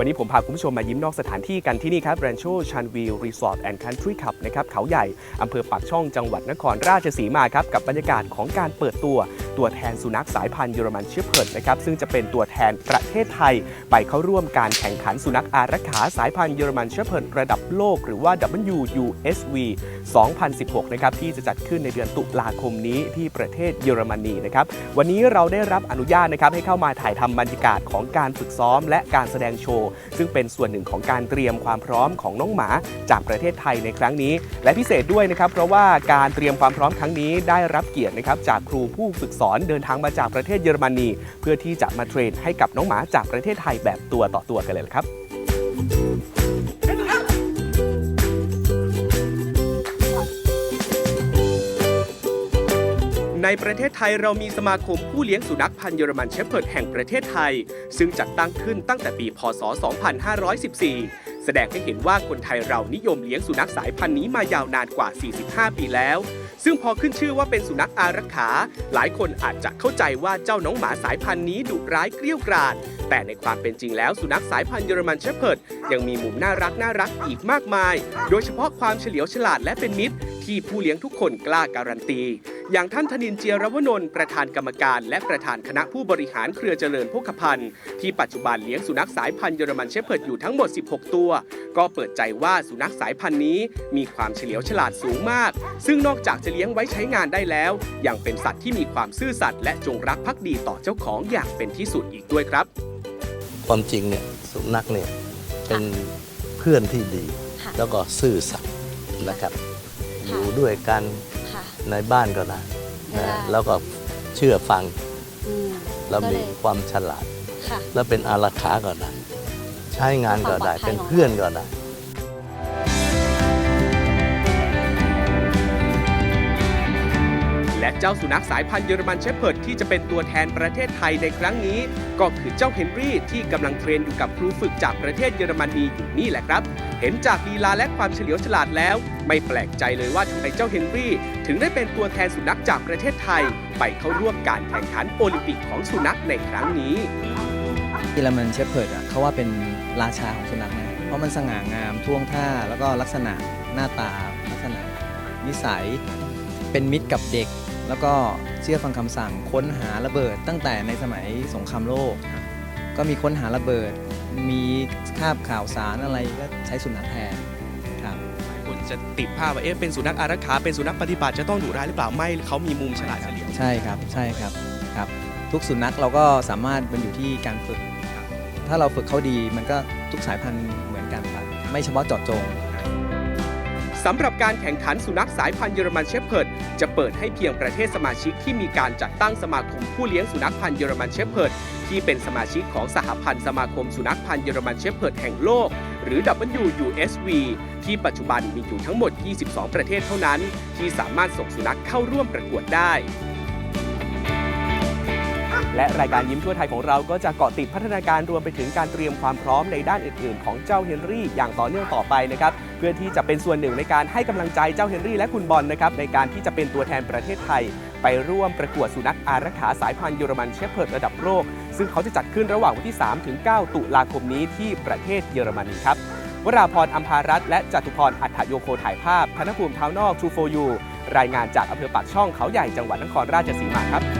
วันนี้ผมพาคุณผู้ชมมายิ้มนอกสถานที่กันที่นี่ครับ Rancho Chanville Resort and Country Club นะครับเขาใหญ่อำเภอปากช่องจังหวัดนครราชสีมาครับกับบรรยากาศของการเปิดตัว ตัวแทนสุนัขสายพันธุ์เยอรมันเชฟเพิร์ดนะครับซึ่งจะเป็นตัวแทนประเทศไทย ไปเข้าร่วมการแข่งขันสุนัขอารักขาสายพันธุ์เยอรมันเชฟเพิร์ดระดับโลกหรือว่า WUSV 2016 นะครับที่จะจัดขึ้นในเดือนตุลาคมนี้ที่ประเทศเยอรมนีนะครับวันนี้เราได้รับอนุญาตนะครับให้เข้ามาถ่ายทำบรรยากาศของการฝึกซ้อม และการแสดงโชว์ ซึ่งเป็นส่วนหนึ่งของการเตรียมความพร้อมของน้องหมาจากประเทศไทยในครั้งนี้ และพิเศษด้วยนะครับเพราะว่าการเตรียมความพร้อมครั้งนี้ได้รับเกียรตินะครับจากครูผู้ฝึกสอนเดินทางมาจากประเทศเยอรมนี เพื่อที่จะมาเทรนให้กับน้องหมาจากประเทศไทยแบบตัวต่อตัวกันเลยครับในประเทศไทยเรามีสมาคมผู้เลี้ยงสุนัขพันธุ์เยอรมันเชฟเพิร์ดแห่งประเทศไทย ซึ่งจัดตั้งขึ้นตั้งแต่ปี พศ 2514 แสดงให้เห็นว่าคนไทยเรานิยมเลี้ยงสุนัขสายพันธุ์นี้มายาวนานกว่า 45 ปีแล้ว ซึ่งพอขึ้นชื่อว่าเป็นสุนัขอารักขา หลายคนอาจจะเข้าใจว่าเจ้าน้องหมาสายพันธุ์นี้ดุร้ายเกรี้ยวกราดแต่ในความเป็นจริงแล้วสุนัขสายพันธุ์เยอรมันเชพเพิร์ดยังมีมุมน่ารักน่ารักอีกมากมาย โดยเฉพาะความเฉลียวฉลาดและเป็นมิตร ที่ผู้เลี้ยงทุกคนกล้าการันตี อย่างท่านธนินเจียรวนนท์ประธานกรรมการและประธานคณะผู้บริหารเครือเจริญพกพันธ์ที่ปัจจุบันเลี้ยงสุนัขสายพันธุ์เยอรมันเชฟเพิร์ดอยู่ทั้งหมด 16 ตัว ก็เปิดใจว่าสุนัขสายพันธุ์นี้มีความเฉลียวฉลาดสูงมาก ซึ่งนอกจากจะเลี้ยงไว้ใช้งานได้แล้ว ยังเป็นสัตว์ที่มีความซื่อสัตย์และจงรักภักดีต่อเจ้าของอย่างเป็นที่สุดอีกด้วยครับ ความจริงเนี่ยสุนัขเนี่ยเป็นเพื่อนที่ดีค่ะแล้วก็ซื่อสัตย์นะครับค่ะอยู่ด้วยกันค่ะ ในบ้านก็ได้ได้นะแล้วก็เชื่อฟังอืมแล้วก็มีเลย ความฉลาด ค่ะ แล้วเป็นอารักขาก็ได้ใช้งานก็ได้ความปลอดภัย เป็นของเพื่อนก็ได้ เจ้าสุนัขสายพันธุ์เยอรมันเชฟเพิร์ดที่จะเป็นตัวแทนประเทศไทยในครั้งนี้ ก็คือเจ้าเฮนรี่ที่กำลังเทรนอยู่กับครูฝึกจากประเทศเยอรมนีอยู่นี่แหละครับ เห็นจากลีลาและความเฉลียวฉลาดแล้ว ไม่แปลกใจเลยว่าทำไมเจ้าเฮนรี่ ถึงได้เป็นตัวแทนสุนัขจากประเทศไทย ไปเข้าร่วมการแข่งขันโอลิมปิกของสุนัขในครั้งนี้เยอรมันเชฟเพิร์ดอะเขาว่าเป็นราชาของสุนัขนะเพราะมันสง่างามท่วงท่าแล้วก็ลักษณะหน้าตาลักษณะนิสัยเป็นมิตรกับเด็ก แล้วก็เชื่อฟังคำสั่งค้นหาระเบิดตั้งแต่ในสมัยสงครามโลก ก็มีค้นหาระเบิด มีคาบข่าวสารอะไรก็ใช้สุนัขแทนครับคนจะติดภาพว่าเอ๊ะเป็นสุนัขอารักขาเป็นสุนัขปฏิบัติจะต้องดุร้ายหรือเปล่าไม่เขามีมุมฉลาดเฉลียวใช่ครับใช่ครับครับ ทุกสุนัขเราก็สามารถมันอยู่ที่การฝึก ถ้าเราฝึกเขาดีมันก็ทุกสายพันธุ์เหมือนกันครับไม่เฉพาะเจาะจง สำหรับการแข่งขันสุนัขสายพันธุ์เยอรมันเชฟเพิร์ดจะเปิดให้เพียงประเทศสมาชิกที่มีการจัดตั้งสมาคมผู้เลี้ยงสุนัขพันธุ์เยอรมันเชฟเพิร์ดที่เป็นสมาชิกของสหพันธ์สมาคมสุนัขพันธุ์เยอรมันเชฟเพิร์ดแห่งโลก หรือ WUSV ที่ปัจจุบันมีอยู่ทั้งหมด 22 ประเทศเท่านั้น ที่สามารถส่งสุนัขเข้าร่วมประกวดได้ และรายการยิ้มทั่วไทยของเราก็จะเกาะติดพัฒนาการรวมไปถึงการเตรียมความพร้อมในด้านอื่นๆ ของเจ้าเฮนรี่อย่างต่อเนื่องต่อไปนะครับเพื่อที่จะเป็นส่วนหนึ่งในการให้กำลังใจเจ้าเฮนรี่และคุณบอลนะครับในการที่จะเป็นตัวแทนประเทศไทย ไปร่วมประกวดสุนัขอารักขาสายพันธุ์เยอรมันเชฟเพิร์ดระดับโลกซึ่งเขาจะจัดขึ้นระหว่างวันที่3ถึง9ตุลาคมนี้ที่ประเทศเยอรมนีครับวราพรอัมพารัตน์และจตุพรอัฏฐโยโคถ่ายภาพธนภูมิเท้านอกทูโฟยูรายงานจากอำเภอปากช่องเขาใหญ่จังหวัดนครราชสีมาครับ